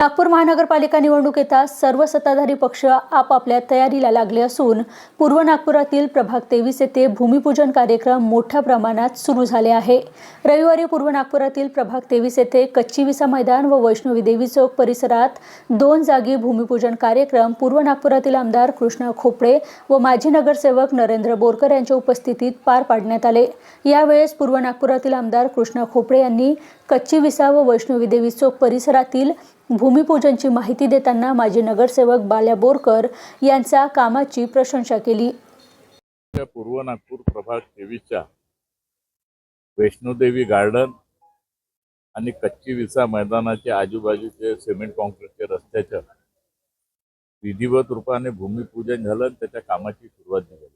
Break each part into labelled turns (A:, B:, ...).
A: नागपूर महानगरपालिका निवडणूक येता सर्व सत्ताधारी पक्ष आपापल्या तयारीला लागले असून पूर्व नागपुरातील प्रभाग तेवीस येथे भूमिपूजन कार्यक्रम मोठ्या प्रमाणात सुरू झाले आहे. रविवारी पूर्व नागपुरातील प्रभाग तेवीस येथे कच्ची विसा मैदान व वैष्णवी देवी चौक परिसरात दोन जागी भूमिपूजन कार्यक्रम पूर्व नागपुरातील आमदार कृष्णा खोपडे व माजी नगरसेवक नरेंद्र बोरकर यांच्या उपस्थितीत पार पाडण्यात आले. यावेळेस पूर्व नागपुरातील आमदार कृष्णा खोपडे यांनी कच्ची विसा व वैष्णवी देवी चौक परिसरातील भूमिपूजनची माहिती देताना माजी नगरसेवक बाल्या बोरकर यांच्या कामाची प्रशंसा केली.
B: पूर्व नागपूर प्रभाग तेवीसच्या वैष्णोदेवी गार्डन आणि कच्ची विसा मैदानाच्या आजूबाजूचे सिमेंट कॉन्क्रीटच्या रस्त्याच्या विधिवत रूपाने भूमिपूजन झालं आणि त्याच्या कामाची सुरुवात झाली.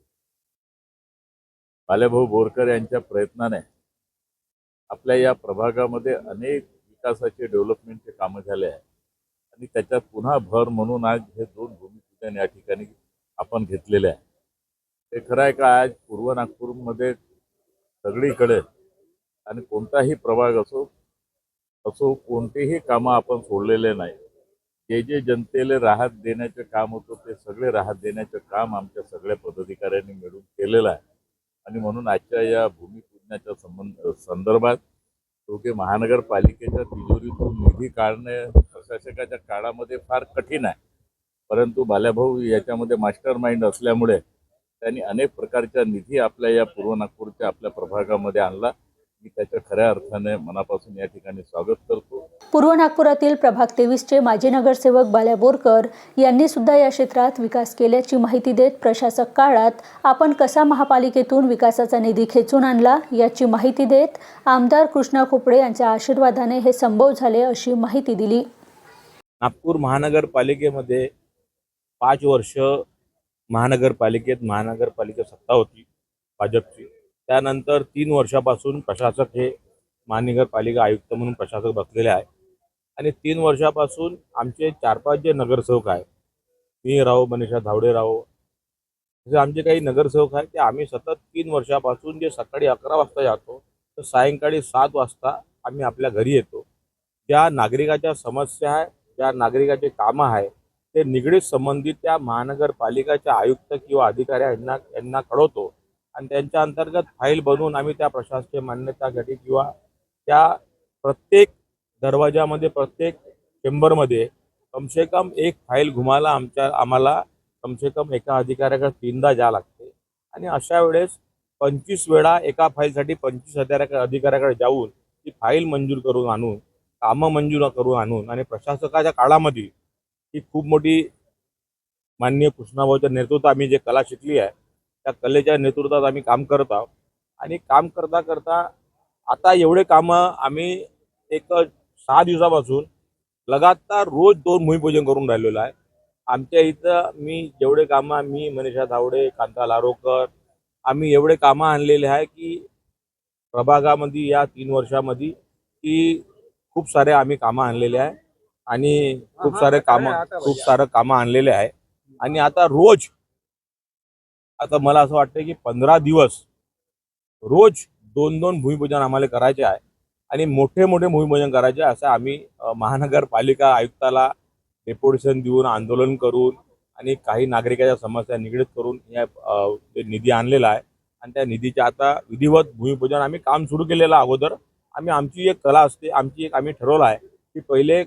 B: बाल्याभाऊ बोरकर यांच्या प्रयत्नाने आपल्या या प्रभागामध्ये अनेक विकासाचे डेव्हलपमेंटचे कामं झाले आहे आणि त्याच्यात पुन्हा भर म्हणून आज हे दोन भूमिपूजन या ठिकाणी आपण घेतलेले आहे. ते खरं आहे का आज पूर्व नागपूरमध्ये सगळीकडे आणि कोणताही प्रभाग असो असो कोणतेही कामं आपण सोडलेले नाही. जे जे जनतेला राहत देण्याचं काम होतं ते सगळे राहत देण्याचं काम आमच्या सगळ्या पदाधिकाऱ्यांनी मिळून केलेलं आहे. आणि म्हणून आजच्या या भूमिपूजनाच्या संबंध संदर्भात दोघे महानगरपालिकेच्या तिजोरीतून निधी काढणे प्रशासकाच्या काळामध्ये फार कठीण आहे. परंतु बाल्याभाऊ याच्यामध्ये मास्टर माइंड असल्यामुळे त्यांनी अनेक प्रकारच्या निधी आपल्या या पूर्व नागपूरच्या आपल्या प्रभागामध्ये आणला. मी त्याच्या खऱ्या अर्थाने मनापासून या ठिकाणी स्वागत करतो.
A: पूर्व नागपुरातील प्रभाग तेवीसचे माजी नगरसेवक बाल्या बोरकर यांनी सुद्धा या क्षेत्रात विकास केल्याची माहिती देत प्रशासक काळात आपण कसा महापालिकेतून विकासाचा निधी खेचून आणला याची माहिती देत आमदार कृष्णा खोपडे यांच्या आशीर्वादाने हे संभव झाले अशी माहिती दिली.
C: नागपूर महानगरपालिकेमध्ये पाच वर्ष महानगरपालिकेत महानगरपालिका सत्ता होती भाजपची. त्यानंतर तीन वर्षापासून प्रशासक हे महानगरपालिका आयुक्त म्हणून प्रशासक बसलेले आहे. आणि तीन वर्षापासून आमचे चार पाच जे नगरसेवक आहे मी राहो मनीषा धावडे राहो जे आमचे काही नगरसेवक आहेत ते आम्ही सतत तीन वर्षापासून जे सकाळी अकरा वाजता जातो तर सायंकाळी सात वाजता आम्ही आपल्या घरी येतो. ज्या नागरिकाच्या समस्या आहे ज्या नागरिकाचे कामं आहे ते निगडीत संबंधित त्या महानगरपालिकाच्या आयुक्त किंवा अधिकारी यांना यांना कळवतो. आणि त्यांच्या अंतर्गत फाईल बनवून आम्ही त्या प्रशासकीय मान्यतासाठी किंवा त्या प्रत्येक दरवाजामध्ये प्रत्येक चेंबरमध्ये कमसे कम एक फाईल घुमायला आमच्या आम्हाला कमसे कम एका अधिकाऱ्याकडे तीनदा जावं लागते. आणि अशा वेळेस पंचवीस वेळा एका फाईलसाठी पंचवीस अधिकाऱ्या अधिकाऱ्याकडे जाऊन ती फाईल मंजूर करून आणून कामं मंजूर करून आणून आणि प्रशासकाच्या काळामध्ये ही खूप मोठी माननीय कृष्णाभाऊच्या नेतृत्वात आम्ही जे कला शिकली आहे त्या कलेच्या नेतृत्वात आम्ही काम करत आहोत. आणि काम करता करता आता एवढे कामं आम्ही एक सहा दिवसापासून लगातार रोज दोन भूमिपूजन करून राहिलेलो आहे. आमच्या इथं मी जेवढे कामं मी मनीषा धावडे कांता लारोकर आम्ही एवढे कामं आणलेले आहे की प्रभागामध्ये या तीन वर्षामध्ये की खूप सारे आम्ही कामं आणलेले आहे. आणि खूप सारे कामं खूप सारं कामं आणलेले आहे. आणि आता रोज आता मला असं वाटतं की पंधरा दिवस रोज दोन दोन भूमिपूजन आम्हाला करायचे आहे आणि मोठे मोठे भूमिपूजन करायचे आहे. असं आम्ही महानगरपालिका आयुक्ताला डेप्युटेशन देऊन आंदोलन करून आणि काही नागरिकाच्या समस्या निगडीत करून या निधी आणलेला आहे आणि त्या निधीचे आता विधिवत भूमिपूजन आम्ही काम सुरू केलेलं अगोदर आम्ही आमची एक कला असते आमची एक आम्ही ठरवलं आहे की पहिले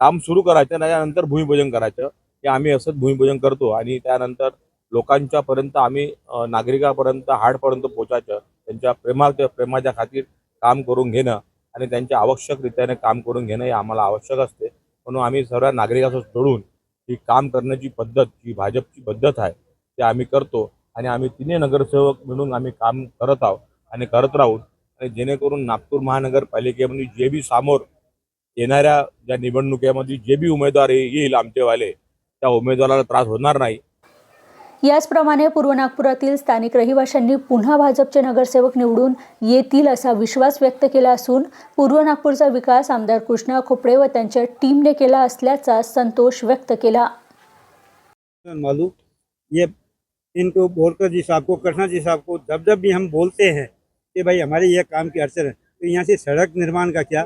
C: काम सुरू करायचं त्याच्यानंतर भूमिपूजन करायचं हे आम्ही असंच भूमिपूजन करतो आणि त्यानंतर लोकांच्या पर्यंत आम्ही नागरिकापर्यंत हाडपर्यंत पोचायचं त्यांच्या प्रेमाच्या प्रेमाच्या खातीर काम करून घेणं आणि त्यांच्या आवश्यकरित्याने काम करून घेणं हे आम्हाला आवश्यक असते. म्हणून आम्ही सर्व नागरिकांसोबत जोडून ही काम करण्याची पद्धत जी भाजपची पद्धत आहे ते आम्ही करतो आणि आम्ही तिन्ही नगरसेवक मिळून आम्ही काम करत आहोत आणि करत राहू आणि जेणेकरून नागपूर महानगरपालिकेमध्ये जे बी समोर येणाऱ्या ज्या निवडणुकीमध्ये जे बी उमेदवार येईल आमचेवाले त्या उमेदवाराला त्रास होणार नाही.
A: याचप्रमाणे पूर्व नागपुरातील स्थानिक रहिवाशांनी पुन्हा भाजपचे नगरसेवक निवडून येतील असा विश्वास व्यक्त केला असून पूर्व नागपूरचा विकास आमदार कृष्णा खोपडे व त्यांच्या टीमने केला असल्याचा संतोष व्यक्त केला.
D: मालूम ये इनको बोलकर जी साहब को कृष्णा जी साहब को जब जब भी हम बोलते हैं कि भाई हमारे ये काम की अड़चन है तो यहाँ से सड़क निर्माण का क्या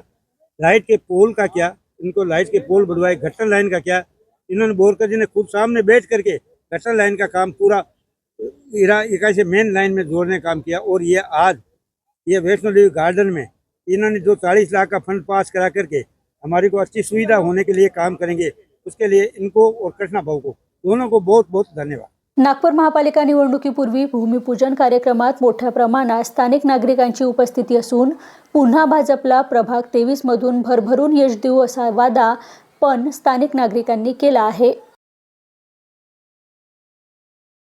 D: लाइट के पोल का क्या इनको लाइट के पोल बढ़वाए घटन लाइन का क्या इन्होंने बोरकर जी ने खुद सामने बैठ करके गटर लाइन का काम पूरा इरा इकाई से मेन लाइन में जोड़ने काम किया और ये आज ये वैष्णो देवी गार्डन में इन्होंने जो चालीस लाख का फंड पास करा करके हमारी को अच्छी सुविधा होने के लिए काम करेंगे उसके लिए इनको और कृष्णा भाऊ को दोनों को बहुत बहुत धन्यवाद।
A: नागपूर महापालिका निवडणुकीपूर्वी भूमिपूजन कार्यक्रमात मोठ्या प्रमाणात स्थानिक नागरिकांची उपस्थिती असून पुन्हा भाजपला प्रभाग तेवीसमधून भरभरून यश देऊ असा वादा पण स्थानिक नागरिकांनी केला आहे.